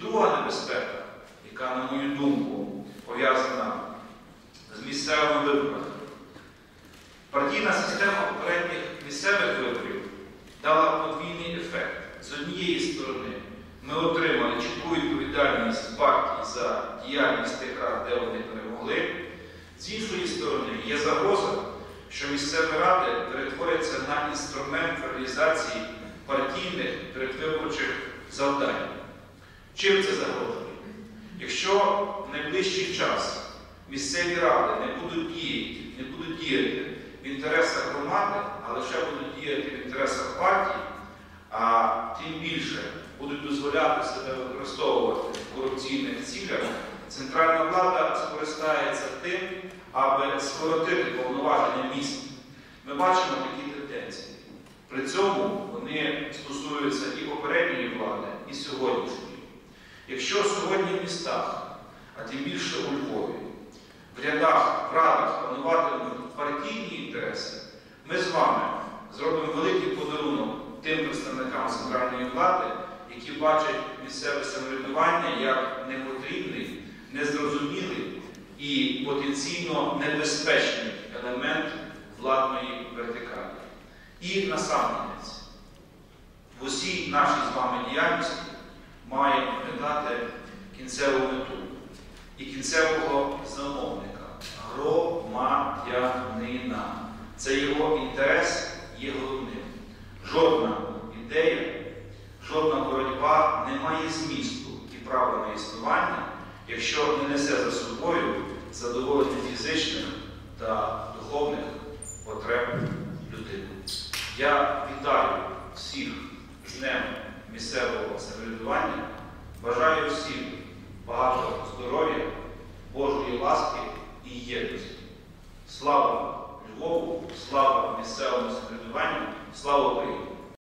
Друга небезпека, яка, на мою думку, пов'язана з місцевими виборами. Партійна система попередніх місцевих виборів дала подвійний ефект. З однієї сторони, ми отримали чітку відповідальність партій за діяльність тих рад, де вони перемогли. З іншої сторони, є загроза, що місцеві ради перетворяться на інструмент реалізації партійних передвиборчих завдань. Чим це загрожує? Якщо в найближчий час місцеві ради не будуть діяти, не будуть діяти в інтересах громади, а лише будуть діяти в інтересах партій, а тим більше будуть дозволяти себе використовувати в корупційних цілях, центральна влада скористається тим, аби скоротити повноваження міст. Ми бачимо такі тенденції. При цьому вони стосуються і попередньої влади, і сьогоднішньої. Якщо сьогодні в містах, а тим більше у Львові, в рядах, в радах пануватимуть партійні інтереси, ми з вами зробимо великий подарунок тим представникам центральної влади, які бачать місцеве самоврядування як непотрібний, незрозумілий і потенційно небезпечний елемент владної вертикалі. І насамкінець, в усій нашій з вами діяльності має виглядати кінцеву мету і кінцевого замовника громадянина. Це його інтерес є головним. Жодна ідея, жодна боротьба не має змісту і права на існування, якщо не несе за собою задоволення фізичних та духовних потреб людини. Я вітаю всіх з Днем місцевого самоврядування. Бажаю всім багато здоров'я, Божої ласки і єдності. Слава Львову, слава місцевому самоврядуванню, слава Україні!